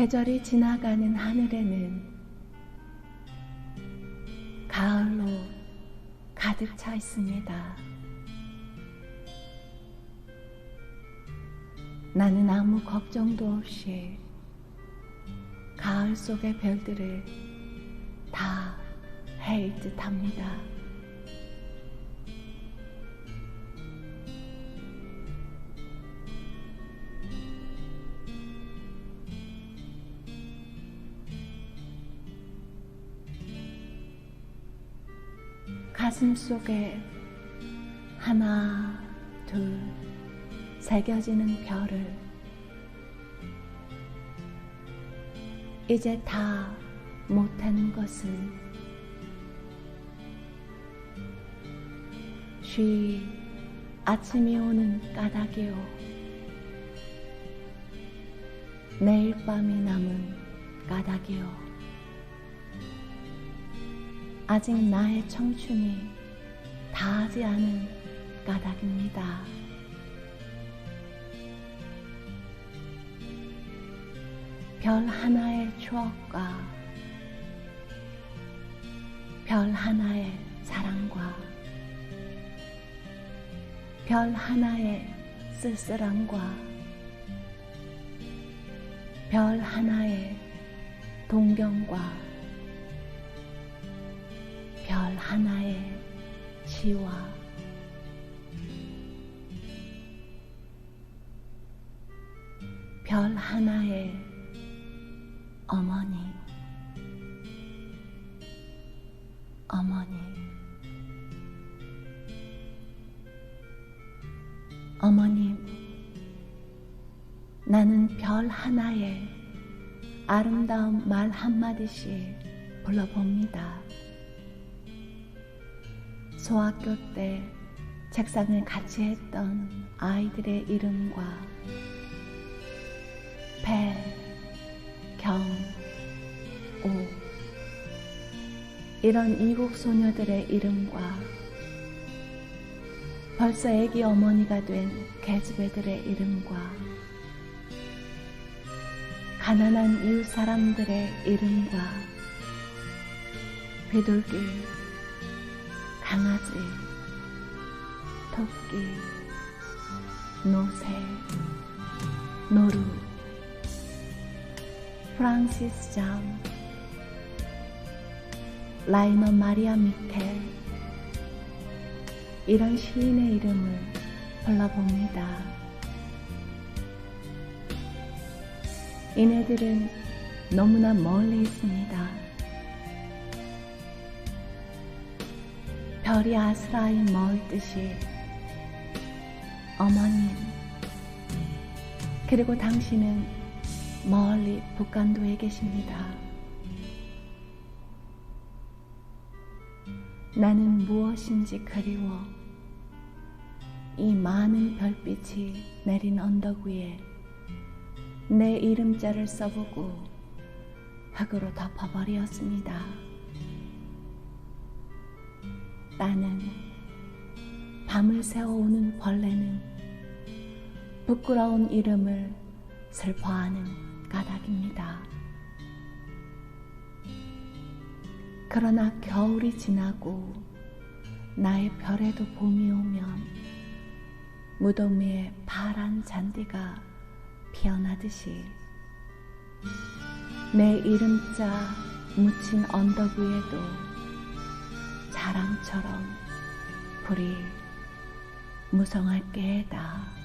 계절이 지나가는 하늘에는 가을로 가득 차 있습니다. 나는 아무 걱정도 없이 가을 속의 별들을 다 해일 듯 합니다. 가슴 속에 하나, 둘, 새겨지는 별을 이제 다 못하는 것은 쉬 아침이 오는 까닭이요. 내일 밤이 남은 까닭이요 아직 나의 청춘이 다하지 않은 까닭입니다. 별 하나의 추억과 별 하나의 사랑과 별 하나의 쓸쓸함과 별 하나의 동경과 별 하나의 시와 별 하나의 어머니, 어머니, 어머님, 나는 별 하나에 아름다운 말 한마디씩 불러봅니다. 소학교 때 책상을 같이 했던 아이들의 이름과 배, 경, 오. 이런 이국 소녀들의 이름과 벌써 애기 어머니가 된 계집애들의 이름과 가난한 이웃 사람들의 이름과 비둘기, 강아지, 토끼, 노새, 노루, 프랑시스 잠, 라이너 마리아 미켈 이런 시인의 이름을 불러봅니다. 이네들은 너무나 멀리 있습니다. 별이 아스라이 멀듯이 어머님 그리고 당신은 멀리 북간도에 계십니다. 나는 무엇인지 그리워 이 많은 별빛이 내린 언덕 위에 내 이름자를 써보고 흙으로 덮어버리었습니다. 나는 밤을 새워오는 벌레는 부끄러운 이름을 슬퍼하는 까닭입니다. 그러나 겨울이 지나고 나의 별에도 봄이 오면 무덤 위에 파란 잔디가 피어나듯이 내 이름자 묻힌 언덕 위에도 자랑처럼 불이 무성할 게다.